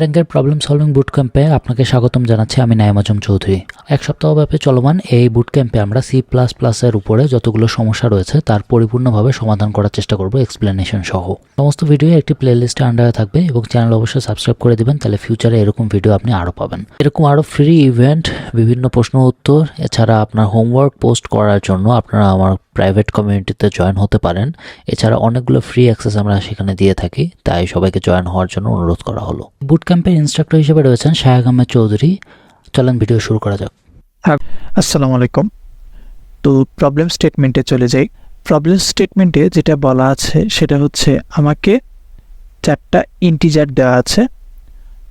র্যাঙ্কের problem solving বুট ক্যাম্পে আপনাকে স্বাগতম জানাচ্ছি, আমি নাইম আজম চৌধুরী। এক সপ্তাহব্যাপী চলমান এই বুট ক্যাম্পে আমরা সি প্লাস প্লাসের উপরে যতগুলো সমস্যা রয়েছে, তার পরিপূর্ণভাবে সমাধান করার চেষ্টা করব এক্সপ্লেনেশন সহ। সমস্ত ভিডিও একটি প্লেলিস্টে আন্ডারে থাকবে এবং চ্যানেল অবশ্যই সাবস্ক্রাইব করে দিবেন, তাহলে ফিউচারে এরকম ভিডিও আপনি আরও পাবেন। এরকম আরও ফ্রি ইভেন্ট বিভিন্ন প্রশ্ন উত্তর, এছাড়া আপনার হোমওয়ার্ক পোস্ট করার জন্য আপনারা আমার প্রাইভেট কমিউনিটিতে জয়েন হতে পারেন। এছাড়া অনেকগুলো ফ্রি অ্যাক্সেস আমরা সেখানে দিয়ে থাকি, তাই সবাইকে জয়েন হওয়ার জন্য অনুরোধ করা হলো। বুট ক্যাম্পের ইনস্ট্রাক্টর হিসেবে রয়েছেন শাহেক আহমেদ চৌধুরী। চলেন ভিডিও শুরু করা যাক। হ্যাঁ আসসালামু আলাইকুম। তো প্রবলেম স্টেটমেন্টে চলে যাই। প্রবলেম স্টেটমেন্টে যেটা বলা আছে, সেটা হচ্ছে আমাকে চারটা ইন্টিজার দেওয়া আছে।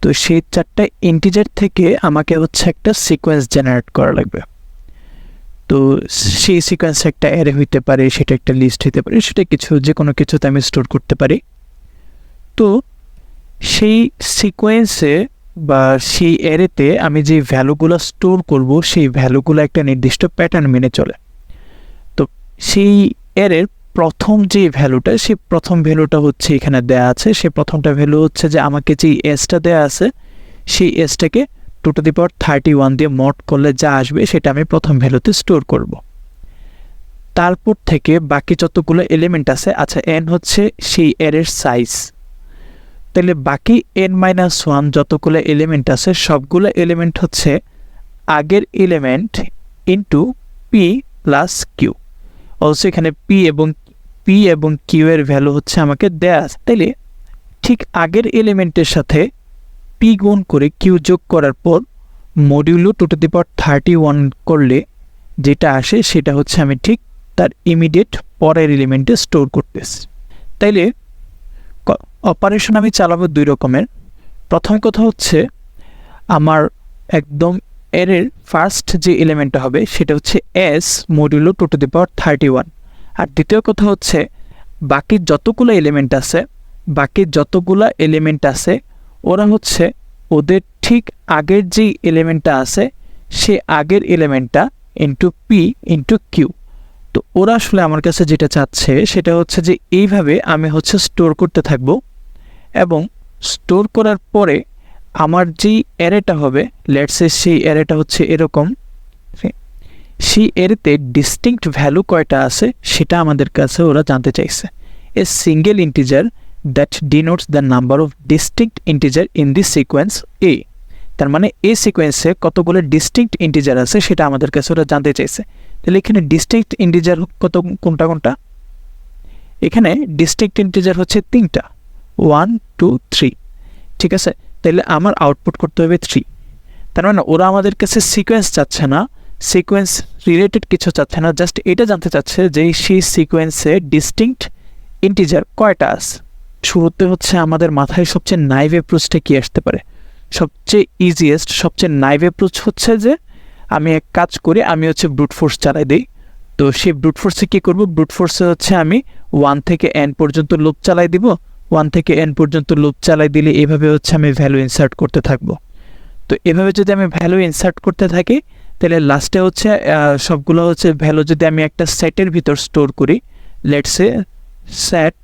তো সেই চারটা ইন্টিজার থেকে আমাকে হচ্ছে একটা সিকোয়েন্স জেনারেট করা লাগবে। তো সেই সিকোয়েন্স একটা অ্যারে হইতে পারে, সেটা একটা লিস্ট হইতে পারে, সেটা কিছু যে কোনো কিছুতে আমি স্টোর করতে পারি। তো সেই সিকোয়েন্সে বা সেই অ্যারেতে আমি যে ভ্যালুগুলো স্টোর করব, সেই ভ্যালুগুলো একটা নির্দিষ্ট প্যাটার্ন মেনে চলে। তো সেই অ্যারের প্রথম যে ভ্যালুটা সেই প্রথম ভ্যালুটা হচ্ছে এখানে দেয়া আছে। সেই প্রথমটা ভ্যালু হচ্ছে যে আমাকে যে এসটা দেয়া আছে, সেই এসটাকে two to the power thirty one দিয়ে মড করলে যা আসবে, সেটা আমি প্রথম ভ্যালুতে স্টোর করব। তারপর থেকে বাকি যতগুলো এলিমেন্ট আছে আচ্ছা এন হচ্ছে সেই এরের সাইজ তাহলে বাকি এন মাইনাস ওয়ান যতগুলো এলিমেন্ট আছে, সবগুলো এলিমেন্ট হচ্ছে আগের element into P plus Q also এখানে পি এবং পি এবং কিউ এর ভ্যালু হচ্ছে আমাকে দেয়া আছে। তাইলে ঠিক আগের এলিমেন্টের সাথে পি গুণ করে কিউ যোগ করার পর modulo two to the power thirty one করলে যেটা আসে সেটা হচ্ছে আমি ঠিক তার ইমিডিয়েট পরের এলিমেন্টে স্টোর করতেছি। তাইলে অপারেশন আমি চালাবো দুই রকমের। প্রথম কথা হচ্ছে, আমার একদম এরের ফার্স্ট যে এলিমেন্টটা হবে, সেটা হচ্ছে S modulo two to the power thirty one আর দ্বিতীয় কথা হচ্ছে, বাকি যতগুলো এলিমেন্ট আছে, বাকি যতগুলো এলিমেন্ট আছে, ওরা হচ্ছে ওদের ঠিক আগের যেই এলিমেন্টটা আছে, সে আগের এলিমেন্টটা ইন্টু পি ইন্টু কিউ তো ওরা আসলে আমার কাছে যেটা চাচ্ছে, সেটা হচ্ছে যে এইভাবে আমি হচ্ছে স্টোর করতে থাকব। এবং স্টোর করার পরে আমার যেই অ্যারেটা হবে লেটসে সেই অ্যারেটা হচ্ছে এরকম সেই এরেতে ডিস্টিংক্ট ভ্যালু কয়টা আছে সেটা আমাদের কাছে ওরা জানতে চাইছে। A single integer that denotes the number of distinct integer in this sequence এ তার মানে এ সিকোয়েন্সে কতগুলো ডিস্টিংক্ট ইন্টিজার আছে সেটা আমাদের কাছে ওরা জানতে চাইছে। তাহলে এখানে ডিস্ট্রিক্ট ইন্টিজার কত, কোনটা কোনটা? এখানে ডিস্ট্রিক্ট ইন্টিজার হচ্ছে তিনটা। ওয়ান টু থ্রি ঠিক আছে? তাহলে আমার আউটপুট করতে হবে থ্রি তার মানে ওরা আমাদের কাছে সিকোয়েন্স চাচ্ছে না সিকোয়েন্স রিলেটেড কিছু চাচ্ছে না জাস্ট এটা জানতে চাচ্ছে যে সেই সিকোয়েন্সে ডিস্টিংক্ট ইন্টিজার কয়টা আছে? শুরুতে হচ্ছে আমাদের মাথায় সবচেয়ে নাইভ অ্যাপ্রোচটা কী আসতে পারে? সবচেয়ে ইজিয়েস্ট সবচেয়ে নাইভ অ্যাপ্রোচ হচ্ছে যে আমি এক কাজ করি, আমি হচ্ছে ব্রুট ফোর্স চালাই দিই। তো সেই ব্রুট ফোর্সে কী করব? ব্রুট ফোর্সে হচ্ছে আমি ওয়ান থেকে এন পর্যন্ত লুপ চালাই দিব। ওয়ান থেকে এন পর্যন্ত লুপ চালাই দিলে এভাবে হচ্ছে আমি ভ্যালু ইনসার্ট করতে থাকব। তো এভাবে যদি আমি ভ্যালু ইনসার্ট করতে থাকি, তাহলে লাস্টে হচ্ছে সবগুলো হচ্ছে ভ্যালু যদি আমি একটা সেটের ভিতর স্টোর করি লেটসে সেট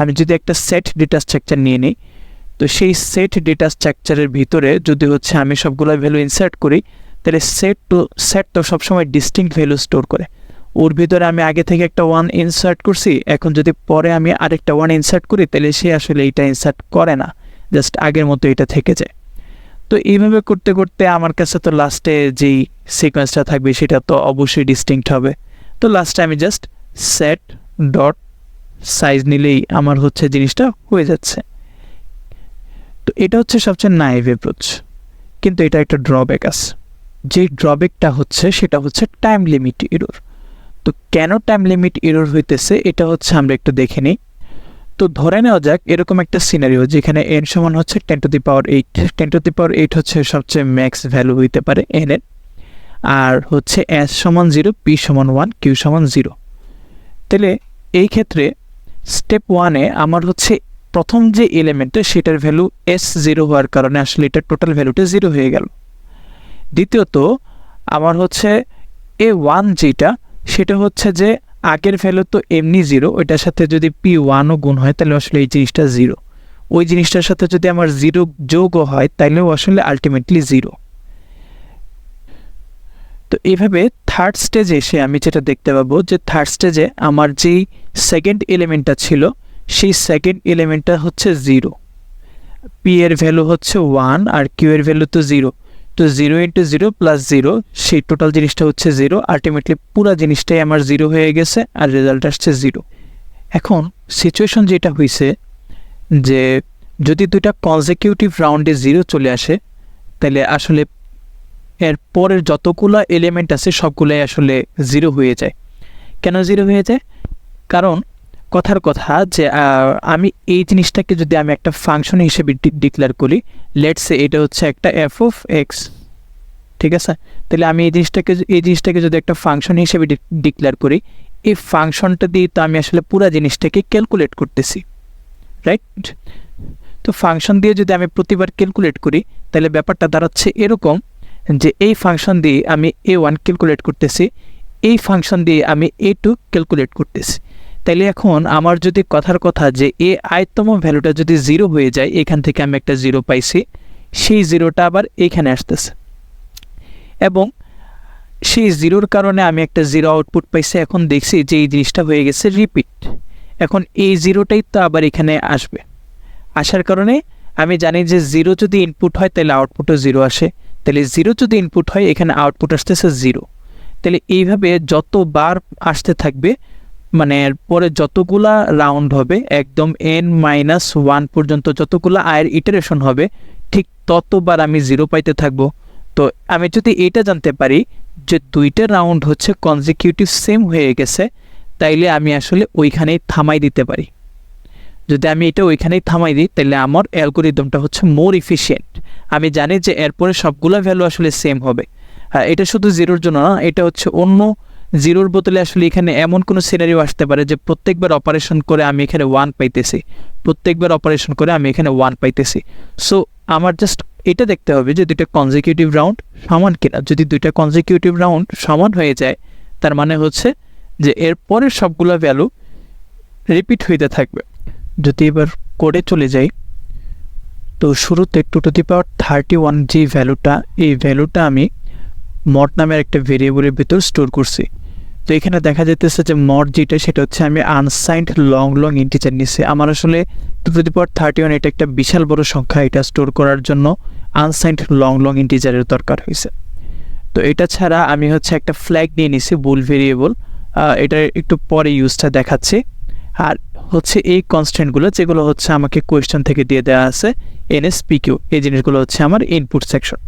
আমি যদি একটা সেট ডেটা স্ট্রাকচার নিয়ে নিই, তো সেই সেট ডেটা স্ট্রাকচারের ভিতরে যদি হচ্ছে আমি সবগুলো ভ্যালু ইনসার্ট করি, তাহলে সেট টু সেট তো সবসময় ডিস্টিংক্ট ভ্যালু স্টোর করে। ওর ভিতরে আমি আগে থেকে একটা ওয়ান ইনসার্ট করছি। এখন যদি পরে আমি আরেকটা ওয়ান ইনসার্ট করি, তাহলে সে আসলে এইটা ইনসার্ট করে না। জাস্ট আগের মতো এটা থেকে যায়। তো এইভাবে করতে করতে আমার কাছে তো লাস্টে যেই সিকোয়েন্সটা থাকবে, সেটা তো অবশ্যই ডিস্টিংক্ট হবে। তো লাস্টে আমি জাস্ট সেট ডট সাইজ নিলেই আমার হচ্ছে জিনিসটা হয়ে যাচ্ছে। তো এটা হচ্ছে সবচেয়ে নাইভ অ্যাপ্রোচ কিন্তু এটা একটা ড্রব্যাক আছে। যে ড্রব্যাকটা হচ্ছে, সেটা হচ্ছে টাইম লিমিট এরর তো কেন টাইম লিমিট এরর হইতেছে, এটা হচ্ছে আমরা একটু দেখে নিই। তো ধরে নেওয়া যাক, এরকম একটা সিনারিও যেখানে এন সমান হচ্ছে ten to the power eight ten to the power eight হচ্ছে সবচেয়ে ম্যাক্স ভ্যালু হইতে পারে এন এর, আর হচ্ছে এস সমান জিরো পি সমান ওয়ান কিউ সমান জিরো তাহলে এই ক্ষেত্রে স্টেপ ওয়ানে আমার হচ্ছে প্রথম যে এলিমেন্টটা সেটার ভ্যালু এস জিরো হওয়ার কারণে আসলে এটার টোটাল ভ্যালুটা জিরো হয়ে গেল। দ্বিতীয়ত, আমার হচ্ছে এ ওয়ান যেটা সেটা হচ্ছে যে আগের ভ্যালু তো এমনি জিরো ওইটার সাথে যদি পি ওয়ানও গুণ হয়, তাহলে আসলে এই জিনিসটা জিরো ওই জিনিসটার সাথে যদি আমার জিরো যোগও হয়, তাইলেও আসলে আলটিমেটলি জিরো তো এইভাবে থার্ড স্টেজে এসে আমি যেটা দেখতে পাবো, যে থার্ড স্টেজে আমার যেই সেকেন্ড এলিমেন্টটা ছিল, সেই সেকেন্ড এলিমেন্টটা হচ্ছে জিরো পি এর ভ্যালু হচ্ছে ওয়ান আর কিউ এর ভ্যালু তো জিরো তো zero into zero plus zero সেই টোটাল জিনিসটা হচ্ছে জিরো আলটিমেটলি পুরো জিনিসটাই আমার জিরো হয়ে গেছে আর রেজাল্ট আসছে জিরো এখন সিচুয়েশন যেটা হয়েছে যে যদি দুইটা কনজিকিউটিভ রাউন্ডে জিরো চলে আসে, তাহলে আসলে এর পরের যতগুলো এলিমেন্ট আছে সবগুলোই আসলে জিরো হয়ে যায়। কেন জিরো হয়ে যায়? কারণ কথার কথা যে আমি এই জিনিসটাকে যদি আমি একটা ফাংশন হিসেবে ডিক্লেয়ার করি লেটসে এটা হচ্ছে একটা এফ অফ এক্স ঠিক আছে? তাহলে আমি এই জিনিসটাকে এই জিনিসটাকে যদি একটা ফাংশন হিসেবে ডিক্লেয়ার করি, এই ফাংশনটা দিয়ে তো আমি আসলে পুরো জিনিসটাকে ক্যালকুলেট করতেছি রাইট তো ফাংশন দিয়ে যদি আমি প্রতিবার ক্যালকুলেট করি, তাহলে ব্যাপারটা দাঁড়াচ্ছে এরকম যে, এই ফাংশন দিয়ে আমি এ ওয়ান ক্যালকুলেট করতেছি, এই ফাংশন দিয়ে আমি এ টু ক্যালকুলেট করতেছি। তাইলে এখন আমার যদি কথার কথা যে এ আয়তম ভ্যালুটা যদি জিরো হয়ে যায়, এখান থেকে আমি একটা জিরো পাইছি, সেই জিরোটা আবার এইখানে আসতেছে। এবং সেই জিরোর কারণে আমি একটা জিরো আউটপুট পাইছি, এখন দেখছি যে এই জিনিসটা হয়ে গেছে রিপিট এখন এই জিরোটাই তো আবার এখানে আসবে। আসার কারণে আমি জানি যে জিরো যদি ইনপুট হয় তাহলে আউটপুটও জিরো আসে। তাহলে জিরো যদি ইনপুট হয়, এখানে আউটপুট আসতেছে জিরো তাহলে এইভাবে যতবার আসতে থাকবে মানে এরপরে যতগুলা রাউন্ড হবে, একদম এন মাইনাস ওয়ান পর্যন্ত যতগুলা আয়ের ইটারেশন হবে, ঠিক ততবার আমি জিরো পাইতে থাকব। তো আমি যদি এটা জানতে পারি যে দুইটা রাউন্ড হচ্ছে কনজিকিউটিভ সেম হয়ে গেছে, তাইলে আমি আসলে ওইখানেই থামাই দিতে পারি। যদি আমি এটা ওইখানেই থামাই দিই তাহলে আমার অ্যালগোরিদমটা হচ্ছে মোর ইফিসিয়েন্ট আমি জানি যে এরপরে সবগুলো ভ্যালু আসলে সেম হবে। আর এটা শুধু জিরোর জন্য না, এটা হচ্ছে অন্য জিরোর বদলে আসলে এখানে এমন কোনো সিনারিও আসতে পারে যে প্রত্যেকবার অপারেশন করে আমি এখানে ওয়ান পাইতেছি। প্রত্যেকবার অপারেশন করে আমি এখানে ওয়ান পাইতেছি। সো আমার জাস্ট এটা দেখতে হবে যে দুইটা কনজিকিউটিভ রাউন্ড সমান কিনা। যদি দুইটা কনজিকিউটিভ রাউন্ড সমান হয়ে যায়, তার মানে হচ্ছে যে এর পরের সবগুলো ভ্যালু রিপিট হইতে থাকবে। যদি এবার কোডে চলে যাই, তো শুরুতে two to the power thirty one যে ভ্যালুটা এই ভ্যালুটা আমি মড নামের একটা ভেরিয়েবলের ভিতর স্টোর করছি। তো এখানে দেখা যেতেছে যে মড যেটা, সেটা হচ্ছে আমি আনসাইন্ড লং লং ইন্টিজার নিছি। আমার আসলে two to the power thirty one এটা একটা বিশাল বড় সংখ্যা, এটা স্টোর করার জন্য আনসাইন্ড লং লং ইন্টিজারের দরকার হয়েছে তো এটা ছাড়া আমি হচ্ছে একটা ফ্ল্যাগ নিয়ে নিছি বুল ভেরিয়েবল এটা একটু পরে ইউজটা দেখাচ্ছি। আর হচ্ছে এই কনস্ট্যান্টগুলো যেগুলো হচ্ছে আমাকে কোয়েশ্চেন থেকে দিয়ে দেওয়া আছে, এনএসপিকিউ, এই জিনিসগুলো হচ্ছে আমার ইনপুট সেকশন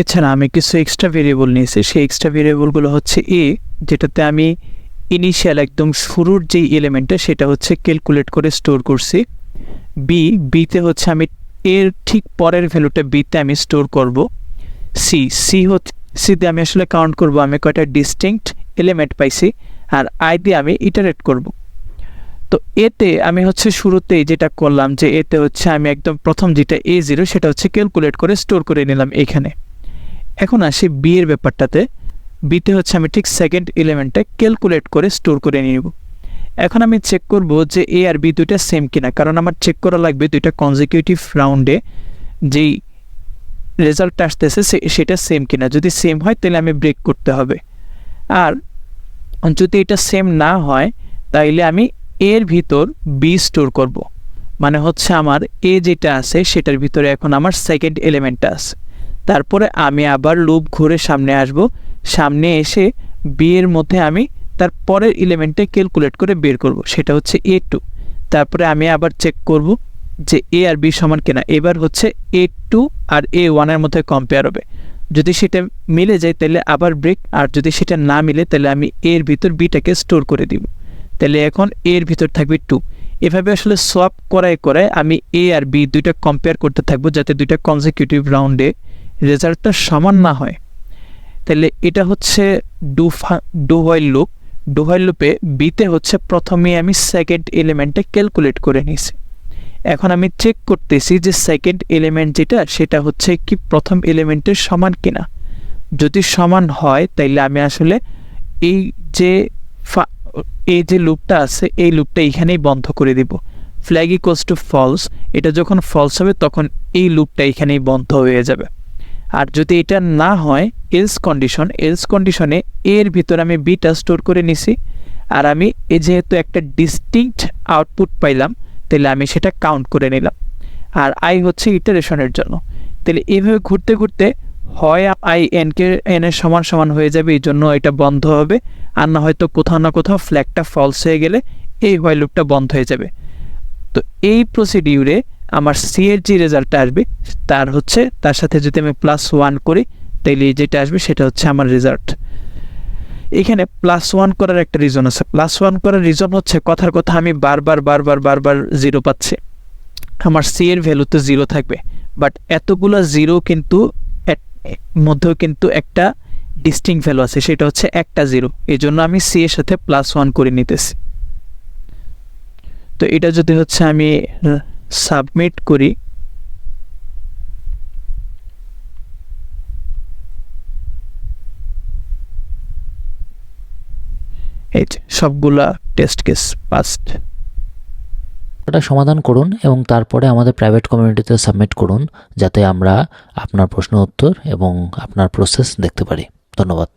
এছাড়া আমি কিছু এক্সট্রা ভেরিয়েবল নিয়েছি। সেই এক্সট্রা ভেরিয়েবলগুলো হচ্ছে এ যেটাতে আমি ইনিশিয়াল একদম শুরুর যেই এলিমেন্টটা সেটা হচ্ছে ক্যালকুলেট করে স্টোর করছি। বি বিতে হচ্ছে আমি এর ঠিক পরের ভ্যালুটা বিতে আমি স্টোর করব। সি সি হচ্ছে সিতে আমি আসলে কাউন্ট করব, আমি কয়টা ডিস্টিংক্ট এলিমেন্ট পাইছি, আর আই দিয়ে আমি ইটারেট করব। তো এতে আমি হচ্ছে শুরুতেই যেটা করলাম যে, এতে হচ্ছে আমি একদম প্রথম যেটা এ জিরো সেটা হচ্ছে ক্যালকুলেট করে স্টোর করে নিলাম এখানে। এখন আসি বি এর ব্যাপারটাতে। বিতে হচ্ছে আমি ঠিক সেকেন্ড এলিমেন্টটা ক্যালকুলেট করে স্টোর করে নিব। এখন আমি চেক করব যে এ আর বি দুইটা সেম কিনা, কারণ আমার চেক করা লাগবে দুইটা কনজিকিউটিভ রাউন্ডে যেই রেজাল্টটা আসতেছে সেটা সেম কিনা। যদি সেম হয়, তাহলে আমি ব্রেক করতে হবে। আর যদি এটা সেম না হয়, তাইলে আমি এর ভিতর বি স্টোর করব। মানে হচ্ছে আমার এ যেটা আছে, সেটার ভিতরে এখন আমার সেকেন্ড এলিমেন্টটা আছে। তারপরে আমি আবার লুপ ঘুরে সামনে আসব। সামনে এসে বি এর মধ্যে আমি তার পরের ক্যালকুলেট করে বের করব, সেটা হচ্ছে এ টু তারপরে আমি আবার চেক করব যে এ আর বি সমান কিনা। এবার হচ্ছে এ টু আর এ ওয়ানের মধ্যে কম্পেয়ার হবে। যদি সেটা মিলে যায় তাহলে আবার ব্রেক আর যদি সেটা না মিলে তাহলে আমি এর ভিতর বিটাকে স্টোর করে দিব। তাহলে এখন এর ভিতর থাকবে টু এভাবে আসলে সোয়াপ করায় করায় আমি এ আর বি দুইটা কম্পেয়ার করতে থাকব, যাতে দুইটা কনজিকিউটিভ রাউন্ডে রেজাল্টটা সমান না হয়, তাহলে এটা হচ্ছে do do while loop do while লুপে বিতে হচ্ছে প্রথমে আমি সেকেন্ড এলিমেন্টটা ক্যালকুলেট করে নিয়েছি। এখন আমি চেক করতেছি যে সেকেন্ড এলিমেন্ট যেটা, সেটা হচ্ছে কি প্রথম এলিমেন্টের সমান কিনা। যদি সমান হয়, তাইলে আমি আসলে এই যে এই যে লুপটা আছে, এই লুপটা এখানেই বন্ধ করে দিব। ফ্ল্যাগ ইকোয়ালস টু ফলস এটা যখন ফলস হবে, তখন এই লুপটা এখানেই বন্ধ হয়ে যাবে। আর যদি এটা না হয় এলস কন্ডিশন এলস কন্ডিশনে এর ভিতরে আমি বিটা স্টোর করে নিছি। আর আমি এ যেহেতু একটা ডিস্টিংক্ট আউটপুট পাইলাম, তাহলে আমি সেটা কাউন্ট করে নিলাম। আর আই হচ্ছে ইটারেশনের জন্য। তাহলে এইভাবে ঘুরতে ঘুরতে হয় আই এনকে এন এর সমান সমান হয়ে যাবে, এই জন্য এটা বন্ধ হবে। আর না হয়তো কোথাও না কোথাও ফ্ল্যাগটা ফলস হয়ে গেলে এই হোয়াইল লুপটা বন্ধ হয়ে যাবে। তো এই প্রসিডিউরে আমার সি এর যে রেজাল্টটা আসবে, তার হচ্ছে, তার সাথে যদি আমি প্লাস ওয়ান করি, তাইলে যেটা আসবে সেটা হচ্ছে আমার রেজাল্ট এখানে প্লাস ওয়ান করার একটা রিজন আছে। প্লাস ওয়ান করার রিজন হচ্ছে, কথার কথা আমি বারবার বারবার বারবার জিরো পাচ্ছি। আমার সি এর ভ্যালু তো জিরো থাকবে। বাট এতগুলো জিরো কিন্তু মধ্যেও কিন্তু একটা ডিস্টিং ভ্যালু আছে, সেটা হচ্ছে একটা জিরো এই জন্য আমি সি এর সাথে প্লাস ওয়ান করে নিতেছি। তো এটা যদি হচ্ছে আমি সাবমিট করি, এই সবগুলা টেস্ট কেস পাস্ট এটা সমাধান করুন এবং তারপরে আমাদের প্রাইভেট কমিউনিটিতে সাবমিট করুন, যাতে আমরা আপনার প্রশ্ন উত্তর এবং আপনার প্রসেস দেখতে পারি। ধন্যবাদ।